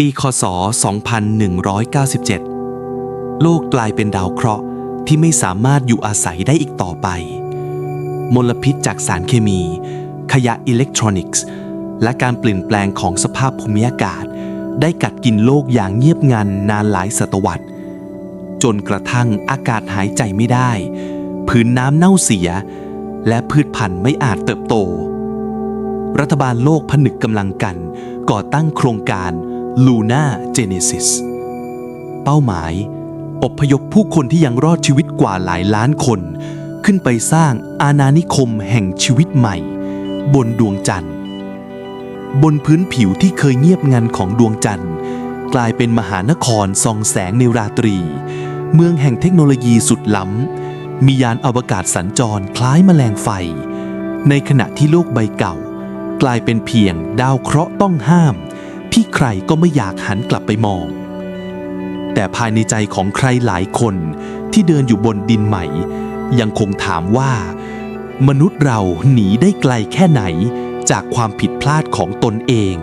ปีคศ 2197 โลกกลายเป็นดาวเคราะห์ที่ไม่สามารถอยู่อาศัยได้อีกต่อไป มลพิษจากสารเคมี ขยะอิเล็กทรอนิกส์ และการเปลี่ยนแปลงของสภาพภูมิอากาศ ได้กัดกินโลกอย่างเงียบงันนานหลายศตวรรษ จนกระทั่งอากาศหายใจไม่ได้ พื้นน้ำเน่าเสีย และพืชพันธุ์ไม่อาจเติบโต รัฐบาลโลกผนึกกำลังกัน ก่อตั้งโครงการ Luna Genesis เป้าหมาย อบพยพผู้คนที่ยังรอดชีวิตกว่าหลายล้านคน ขึ้นไปสร้างอาณานิคมแห่งชีวิตใหม่ บนดวงจันทร์ บนพื้นผิวที่เคยเงียบงันของดวงจันทร์ กลายเป็นมหานครส่องแสงในราตรี เมืองแห่งเทคโนโลยีสุดล้ำ มียานอวกาศสัญจรคล้ายแมลงไฟ ในขณะที่โลกใบเก่า กลายเป็นเพียงดาวเคราะห์ต้องห้าม ที่ใครก็ไม่อยากหันกลับไปมอง แต่ภายในใจของใครหลายคนที่เดินอยู่บนดินใหม่ยังคงถามว่า มนุษย์เราหนีได้ไกลแค่ไหนจากความผิดพลาดของตนเอง